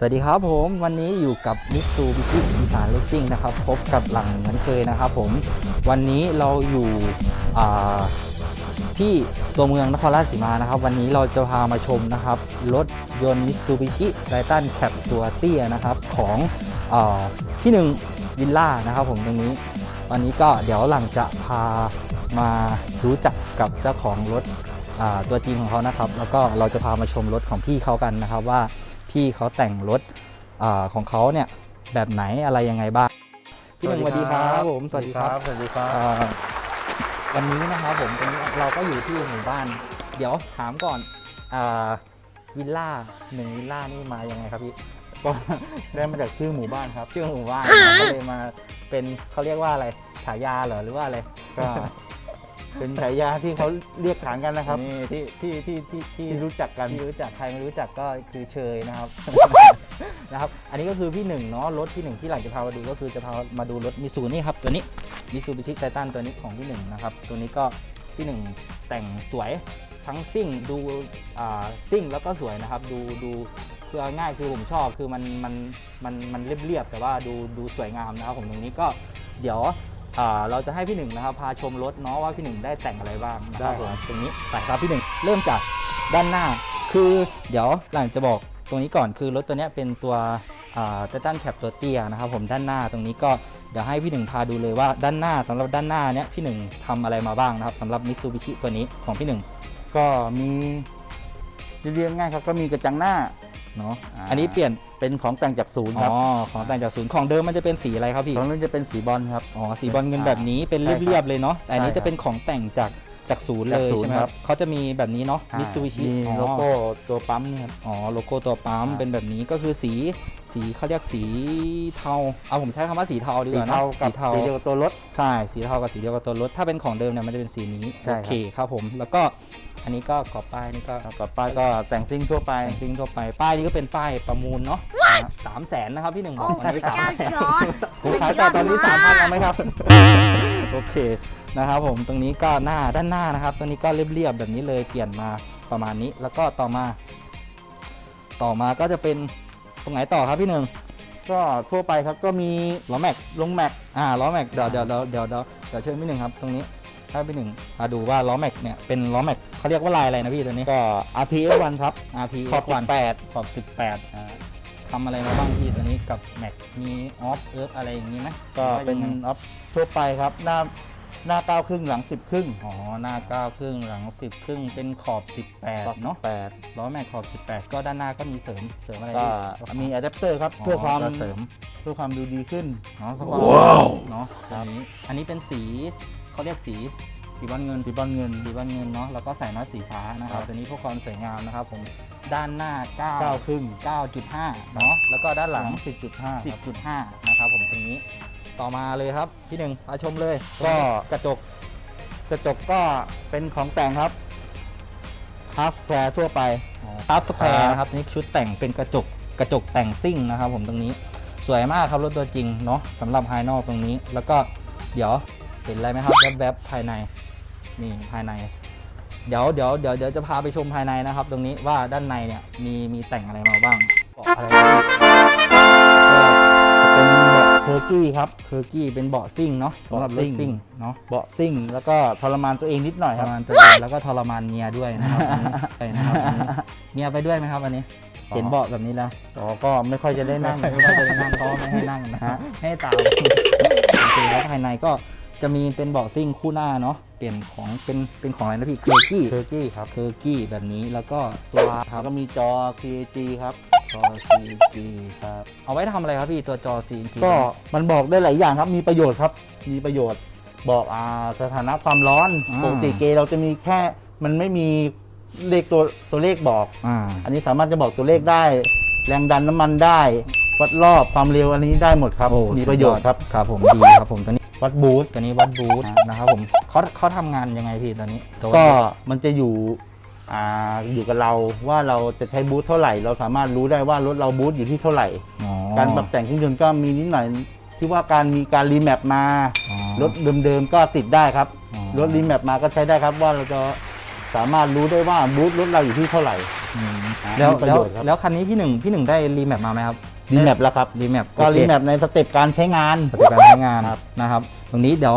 สวัสดีครับผมวันนี้อยู่กับมิสูบิชิอีสานเลสซิ่งนะครับ พบกับหลังเหมือนเคยนะครับผมวันนี้เราอยู่ที่ตัวเมืองนครราชสีมานะครับ วันนี้เราจะพามาชมนะครับ รถยนต์มิสูบิชิไ i ตันแคปตัวเตี้ยนะครับของอที่หนึ่งวิลล่านะครับผมตรงนี้ วันนี้ก็เดี๋ยวหลังจะพามารู้จักกับเจ้าของรถตัวจริงของเขานะครับ แล้วก็เราจะพามาชมรถของพี่เขากันนะครับว่า พี่เขาแต่งรถอาของเขาเนี่ยแบบไหนอะไรยังไงบ้างพี่หนึ่งสวัสดีครับผมสวัสดีครับสวัสดีครับอ่าวันนี้นะครับผมตรงนี้เราก็อยู่ที่หมู่บ้าน เดี๋ยวถามก่อนอาวิลล่าหนึ่งวิลล่านี่มายังไงครับพี่ก็ได้มาจากชื่อหมู่บ้านครับ ชื่อหมู่บ้านก็เลยมาเป็นเขาเรียกว่าอะไรฉายาเหรอหรือว่าอะไรก็ เป็นฉายาที่เขาเรียกขานกันนะครับนี่ที่ที่ที่ที่ที่ที่รู้จักกันที่รู้จักใครไม่รู้จักก็คือเชยนะครับ นะครับ อันนี้ก็คือพี่หนึ่งเนาะรถพี่หนึ่งที่หลังจะพามาดูก็คือจะพามาดูรถมิซูนี่ครับตัวนี้มิซูบิชิไททันตัวนี้ของพี่หนึ่งนะครับ ตัวนี้ก็พี่หนึ่งแต่งสวยทั้งซิ่งดูอ่าซิ่งแล้วก็สวยนะครับ ดูดูคือเอาง่ายคือผมชอบคือมันมันมันมันเรียบๆแต่ว่าดูดูสวยงามนะครับผมตรงนี้ก็เดี๋ยว อ่าเราจะให้พี่หนึ่งนะครับพาชมรถเนาะว่าพี่หนึ่งได้แต่งอะไรบ้างนะครับได้ผมครับตรงนี้ไปครับพี่หนึ่งเริ่มจากด้านหน้า คือเดี๋ยวหลังจะบอกตรงนี้ก่อนคือรถตัวเนี้ยเป็นตัวไททันแคปตัวเตี้ยนะครับผมด้านหน้าตรงนี้ก็เดี๋ยวให้พี่หนึ่งพาดูเลยว่าด้านหน้าสำหรับด้านหน้าเนี้ยพี่หนึ่งทำอะไรมาบ้างนะครับสำหรับมิ t ูบิชิตัวนี้ของพี่หนึ่งก็มีเรียกง่ายครับก็มีกระจังหน้า เนาะอ่า อันนี้เปลี่ยน เป็นของแต่งจากศูนย์อ๋ครับอของแต่งจากศูนย์ของเดิมมันจะเป็นสีอะไรครับพี่ของนั้นจะเป็นสีบอลครับอ๋อสีบอลเงินอ่าแบบนี้เป็นใช่ครับเรียบๆเลยเนาะแต่อันนี้ใช่ครัจะบเป็นของแต่งจากจากศูนย์เลยจากศูนย์ใช่ไหมคครัรับบเขาจะมีแบบนี้เนาะมิ t ูบิชิมีโลโก้ตัวปั๊มนี่ครับอ๋อโลโก้ตัวปั๊มอ่าเป็นแบบนี้ก็คือสี สีเขาเรียกสีเทาเอาผมใช้คำว่าสีเทาดีสีกว่านะเทากับสีเทาสีเดียวกับตัวรถ ใช่สีเทากับสีเดียวกับตัวรถ ถ้าเป็นของเดิมเนี่ยมันจะเป็นสีนี้ใช่โอครับ เคครับผมแล้วก็อันนี้ก็กรอบป้ายนี่ก็ต่อไปก็แต่งซิ่งทั่วไป แต่งซิงทั่วไปป้ายนี้ก็เป็นป้ายประมูลเนาะสามแสนนะครับพี่หนึ่งบอกโอ้วันพนี้ระสามเจ้าแสน จอร์ดผมขายแต่ตอนนี้สามพันเอาไหมครับ โอเคนะครับผมตรงนี้ก็หน้าด้านหน้านะครับตรงนี้ก็เรียบๆแบบนี้เลยเปลี่ยนมาประมาณนี้ แล้วก็ต่อมา ต่อมาก็จะเป็นต รงไหนต่อครับพี่หนึ่งก็ทั่วไปครับก็มีล้อแม็กลงแม็กอ่าล้อแม็กเดี๋ยวเดี๋ยวเดี๋ยวเดี๋ยวเดี๋ยวเดี๋ยวเชิญพี่หนึ่งครับตรงนี้ถ้าพี่หนึ่งมาดูว่าล้อแม็กเนี่ยเป็นล้อแม็กเขาเรียกว่าลายอะไรนะพี่ตัวนี้ก็ RPF1 ครับ RP ขอบวัน18ขอบ18อ่าทำอะไรมาบ้างพี่ตัวนี้กับแม็กมีออฟเอิร์ธอะไรอย่างนี้ไหมก็เป็นหรือว่ายังไงออฟทั่วไปครับหน้า หน้าเก้าครึ่งหลังสิบครึ่งอ๋อหน้า9ครึ่งหลัง10ครึ่งเป็นขอบ18เนาะแปดล้อแม็กขอบ18ก็ด้านหน้าก็มีเสริมเสริมอะไรก็พี่มีอะแดปเตอร์ครับอ๋อเพื่อความก็เสริมเพื่อความดูดีขึ้นเนาะเพื่อความว้าวเนาะอันนี้อันนี้เป็นสีเขาเรียกสีสีบอลเงินสีบอลเงินสีบอลเงินเนาะแล้วก็ใส่น็อตสีฟ้านะครับครับตัวนี้เพื่อความสวยงามนะครับผมด้านหน้าเก้า9ครึ่ง9.5เนาะแล้วก็ด้านหลังสิบจุดห้า10.5นะครับผมตรงนี้ ต่อมาเลยครับพี่หนึ่งมาชมเลยก็กระจก กระจกก็เป็นของแต่งครับฮาร์ฟแ u ร์ทั่วไปทับสแควครัร์บนะครับนี่ชุดแต่งเป็นกระจกกระจกแต่งซิ่งนะครับผมตรงนี้สวยมากครับรถตัวจริงเนาะสำหรับภายนอกตรงนี้ แล้วก็เดี๋ยวเห็นอะไรไหมครับแวบๆภายในนี่ภายใน เดี๋ยวเดี๋ยวเดี๋ยวเดี๋ยวจะพาไปชมภายในนะครับ ตรงนี้ว่าด้านในเนี่ยมีมีแต่งอะไรมาบ้างบอกอะไร อร์กี้ครับเคอร์กี้เป็นเบาะซิ่งเนาะสำหรับรเบาะซิ่ถงซิ่งเนาะเบาะซิ่งแล้วก็ทรมานตัวเองนิดหน่อยทครรับ มานตัวเองแล้วก็ทรมานเมียด้วยนะครับอันนี้ไปนะครับอันนี้เมียไปด้วยไหมครับอันนี้ อ๋อ เห็นเบาะแบบนี้แล้วอ๋อก็ไม่ค่อยจะได้นั่ง ไม่ค่อยจะนั่งเพราะว่าไม่ให้นั่งนะฮะ ให้ตามโอเคแล้วภายในก็จะมีเป็นเบาะซิ่งคู่หน้าเนาะเปลี่ยนของเป็นเป็นของอะไรนะพี่เคอร์กี้เทอร์กี้ครับเคอร์กี้แบบนี้แล้วก็ตัวคแล้รับวก็มีจอ CAG ครับ จอ CG ครับเอาไว้ทำอะไรครับพี่ตัวจอ CG ก็มันบอกได้หลายอย่างครับมีประโยชน์ครับ มีประโยชน์บอกอ่าสถานะความร้อนอ่า ปกติเกย์เราจะมีแค่มันไม่มีเลขตัวตัวเลขบอก อ่าอันนี้สามารถจะบอกตัวเลขได้ แรงดันน้ำมันได้ วัดรอบความเร็วอันนี้ได้หมดครับ โอ้มีประโยชน์ครับครับผมดีครับผมตัวนี้วัดบูทตัวนี้วัดบูธอ่านะครับผมเขาเขาทำงานยังไงพี่ตัวนี้ตัวก็มันจะอยู่ อ่าอยู่กับเราว่าเราจะใช้บูทเท่าไหร่ เราสามารถรู้ได้ว่ารถเราบูทอยู่ที่เท่าไหร่อ๋อการปรับแต่งเครื่องยนต์ก็มีนิดหน่อยที่ว่าการมีการรีแมปมาอ๋อรถเดิมๆก็ติดได้ครับอ๋อรถรีแมปมาก็ใช้ได้ครับว่าเราจะสามารถรู้ได้ว่าบูทรถเราอยู่ที่เท่าไหร่ออืมอ่าแล้วมีประแล้โยวชน์ครับแล้วคันนี้พี่หนึ่งพี่หนึ่งได้รีแมปมาไหมครับรีแมปแล้วครับรีแมปก็รีแมปในสเต็ปการใช้งานปฏิบัติการใช้งานครับนะครับ ตรงนี้เดี๋ยว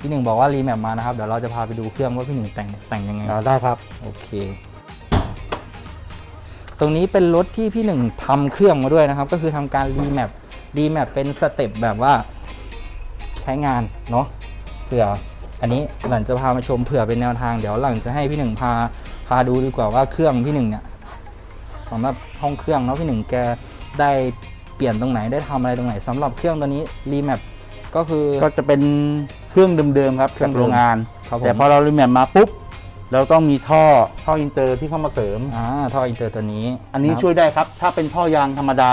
พี่หนึ่งบอกว่ารีแมปมานะครับ เดี๋ยวเราจะพาไปดูเครื่องว่าพี่หนึ่งแต่งแต่งยังไง อ่าได้ครับ โอเค ตรงนี้เป็นรถที่พี่หนึ่งทำเครื่องมาด้วยนะครับ ก็คือทำการรีแมปรีแมปเป็นสเต็ปแบบว่าใช้งานเนาะเผื่อ อันนี้หลังจะพามาชมเผื่อเป็นแนวทางเดี๋ยวหลังจะให้พี่หนึ่งพาพาดูดีกว่าว่าเครื่องพี่หนึ่งเนี่ยสำหรับห้องเครื่องเนาะพี่หนึ่งแกได้เปลี่ยนตรงไหนได้ทำอะไรตรงไหนสำหรับเครื่องตัวนี้รีแมปก็คือก็จะเป็น เครื่องเดิมๆครับเครื่จาองกเดิมโรงงาน ครับผม แต่พอเรารีแมปมาปุ๊บเราต้องมีท่อท่ออินเตอร์ที่เข้ามาเสริม อ่าท่ออินเตอร์ตัวนี้อันนี้ะครับช่วยได้ครับ ถ้าเป็นท่อยางธรรมดา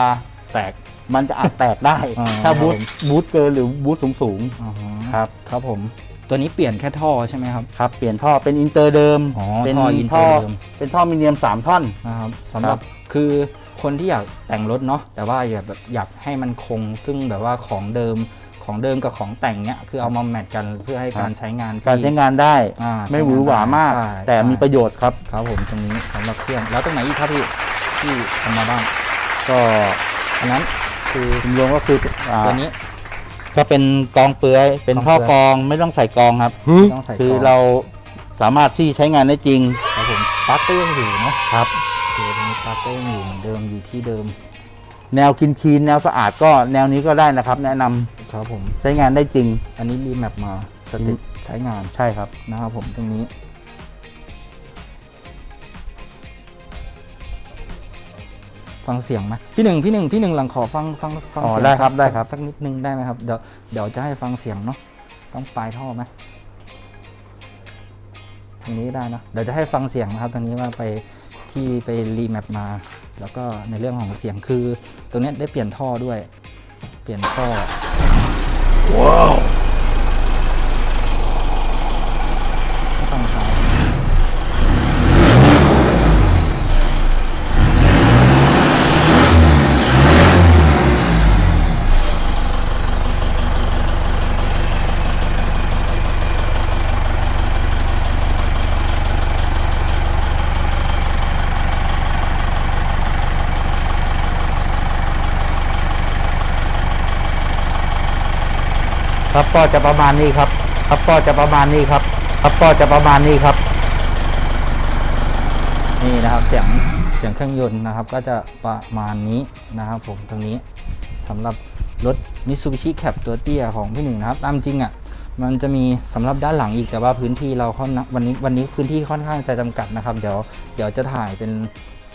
แตก มันจะอาจแตกได้ อ่าถ้าบูทครับผม บูทเกินหรือบูทสูงสูงอ๋อๆครับครับผม ตัวนี้เปลี่ยนแค่ท่อใช่ไหมครับ ครับ เปลี่ยนท่อเป็นอินเตอร์เดิมอ๋อเป็นท่ออินเตอร์เดิม เป็นท่อมิเนียมสามท่อน นะครับสำหรับครับคือคนที่อยากแต่งรถเนาะแต่ว่าอยากแบบอยากให้มันคงซึ่งแบบว่าของเดิม ของเดิมกับของแต่งเนี้ยคือเอามาแมทกันเพื่อให้การใช้งานที่การใช้งานได้อ่าไม่หวือหวามาก ใช่แต่ใช่มีประโยชน์ครับ ครับผมตรงนี้สำหรับเครื่องแล้วตรงไหนอีกครับพี่ที่ทำมาบ้างก็อันนั้นคือรวมๆก็คืออ่าตัวนี้ก็เป็นกองเปลือย เป็นกองท่อเปลือยกรองไม่ต้องใส่กรองครับ ต้องใส่คือกรองเราสามารถที่ใช้งานได้จริงครับผมปลั๊กก็ยังอยู่เนาะครับคือตรงนี้ปลั๊กก็ยังอยู่เหมือนเดิมอยู่ที่เดิม แนวคินคีนแนวสะอาดก็แนวนี้ก็ได้นะครับ แนะนำ ครับผมใช้งานได้จริง อันนี้รีแมปมาสเต็ปใช้งานใช่ครับนะครับผมตรงนี้ ฟังเสียงไหมพี่หนึ่งพี่หนึ่งพี่หนึ่งหลังขอฟังฟังฟังอ๋อเสียงได้ครับสักได้ครับ สักนิดนึงได้ไหมครับเดี๋ยวเดี๋ยวจะให้ฟังเสียงเนาะต้องปลายท่อไหมตรงนี้ได้นะเดี๋ยวจะให้ฟังเสียงนะครับตรงนี้ว่าไปที่ไปรีแมปมา แล้วก็ในเรื่องของเสียงคือ ตรงเนี้ยได้เปลี่ยนท่อด้วย เปลี่ยนท่อ ว้ ครับก็จะประมาณนี้ครับครับก็จะประมาณนี้ครับครับก็จะประมาณนี้ครับ นี่นะครับเสียงเสียงเครื่องยนต์นะครับ ก็จะประมาณนี้นะครับผมตรงนี้สำหรับรถ Mitsubishi Cap ตัวเตี้ยของพี่หนึ่งนะครับ ตามจริงอะมันจะมีสำหรับด้านหลังอีกแต่ว่าพื้นที่เราค่อนข้างวันนี้วันนี้พื้นที่ค่อนข้างจะจำกัดนะครับ เดี๋ยวเดี๋ยวจะถ่ายเป็น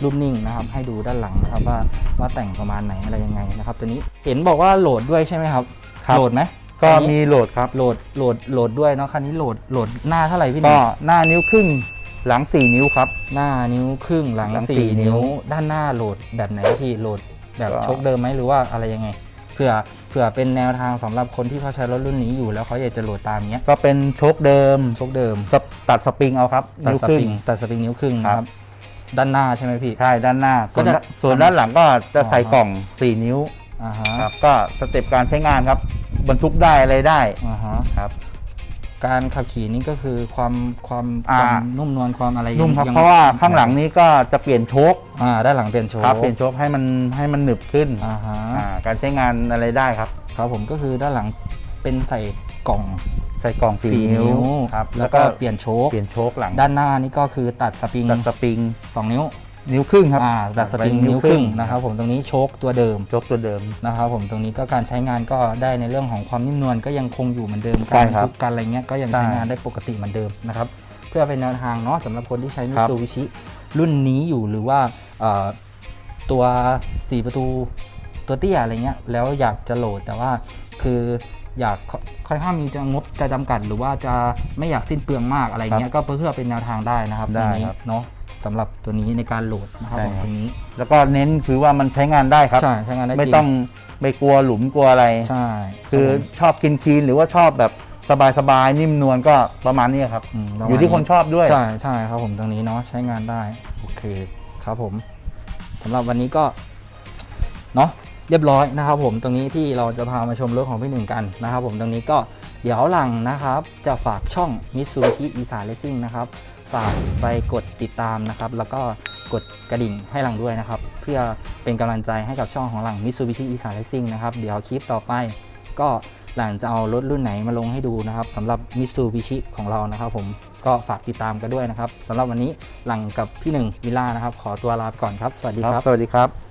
รูปนิ่งนะครับ ให้ดูด้านหลังนะครับว่าว่าแต่งประมาณไหนอะไรยังไงนะครับ ตัวนี้เห็นบอกว่าโหลดด้วยใช่ไหมครับครับโหลดไหม ก็คันนี้ มีโหลดครับ โหลดโหลดโหลดด้วยเนาะคันนี้โหลดโหลดหน้าเท่าไหร่พี่หก็นึ่งหน้านิ้วครึ่งหลัง 4 นิ้วครับ หน้านิ้วครึ่งหลังหลังสี่สี่นิ้นิ้ว ว ด้านหน้าโหลดแบบไหนครับพี่โหลดแบบก็ โชคเดิมไหมหรือว่าอะไรยังไงเผื่อเผื่อเป็นแนวทางสำหรับคนที่เขาใช้รถรุ่นนี้อยู่แล้วเขาอยากจะโหลดตามเนี้ยก็เป็นโชคเดิมโชคเดิมสปตัดสปริงเอาครับตัดนิ้วสครึ่ปง ริงตัดสปริงนิ้วครึ่งครับนะครับด้านหน้าใช่ไหมพี่ ใช่ด้านหน้า ส่วนก็จะด้านส่วนด้านหลังก็จะใส่อ๋อ กล่อง 4 นิ้ว อ่าฮะครับก็สเต็ปการใช้งานครับบรรทุกได้อะไรได้อ่าฮะครับ การขับขี่นี่ก็คือความความคอ่าวามนุ่มนวลความอะไรนุ่มครับยังเพราะว่าข้างหลังนี้ก็จะเปลี่ยนโชคอ่าด้านหลังเปลี่ยนโชว์ครับเปลี่ยนโชคให้มันให้มันหนึบขึ้นอ่าฮะอ่าการใช้งานอะไรได้ครับ ครับผมก็คือด้านหลังเป็นใส่กล่องใส่กล่องสี่4นิ้วครับแล้วก็เปลี่ยนโชคเปลี่ยนโชคหลังด้านหน้านี่ก็คือตัดสปริงตัดสปริง สองนิ้ว นิ้วครึ่งครับอ่าตัดสปริงไปนิ้วครึ่งนะครับผมตรงนี้โชคตัวเดิมโชคตัวเดิมนะครับผมตรงนี้ก็การใช้งานก็ได้ในเรื่องของความนิ่มนวลก็ยังคงอยู่เหมือนเดิมใช่การครับทุกการอะไรเงี้ยก็ยังใช่ใช้งานได้ปกติเหมือนเดิมนะครับเพื่อเป็นแนวทางเนาะสำหรับคนที่ใช้มิครับซูบิชิรุ่นนี้อยู่หรือว่าเอ่อตัว4ประตูตัวเตี้ยอะไรเงี้ยแล้วอยากจะโหลดแต่ว่าคืออยากค่ค่อนข้างมีจะงบจะจำกัด หรือว่าจะไม่อยากสิ้นเปลืองมากอะไรเงี้ยก็เพื่อเป็นแนวทางได้นะครับได้ตรงนี้ครับเนาะ สำหรับตัวนี้ในการโหลดนะครับใช่ผมครับ ตรงนี้ แล้วก็เน้นคือว่ามันใช้งานได้ครับ ใช่ใช้งานได้จริไม่ต้องไปกลัวหลุมกลัวอะไร ใช่คือรับผม ชอบกินคลีนหรือว่าชอบแบบสบายๆนิ่มนวลก็ประมาณนี้ครับมประมาณ อยู่ที่คนชอบด้วย ใช่ใช่ครับผมตรงนี้เนาะใช้งานได้โอเคครับผมสำหรับวันนี้ก็เนาะเรียบร้อยนะครับ ผมตรงนี้ที่เราจะพามาชมรถของพี่หนึ่งกันนะครับ ผมตรงนี้ก็เดี๋ยวหลังนะครับ จะฝากช่อง Mitsubishi อีสานเลสซิ่งนะครับ ฝากไปกดติดตามนะครับ แล้วก็กดกระดิ่งให้หลังด้วยนะครับ เพื่อเป็นกำลังใจให้กับช่องของหลัง Mitsubishi e s a n Racing นะครับ เดี๋ยวคลิปต่อไป ก็หลังจะเอารถรุ่นไหนมาลงให้ดูนะครับสำหรับ Mitsubishi ของเรานะครับผมก็ฝากติดตามกันด้วยนะครับสำหรับวันนี้หลังกับพี่หนึ่งวิลล่านะครับ ขอตัวลาไปก่อนครับ สวัสดีครับ สวัสดีครับ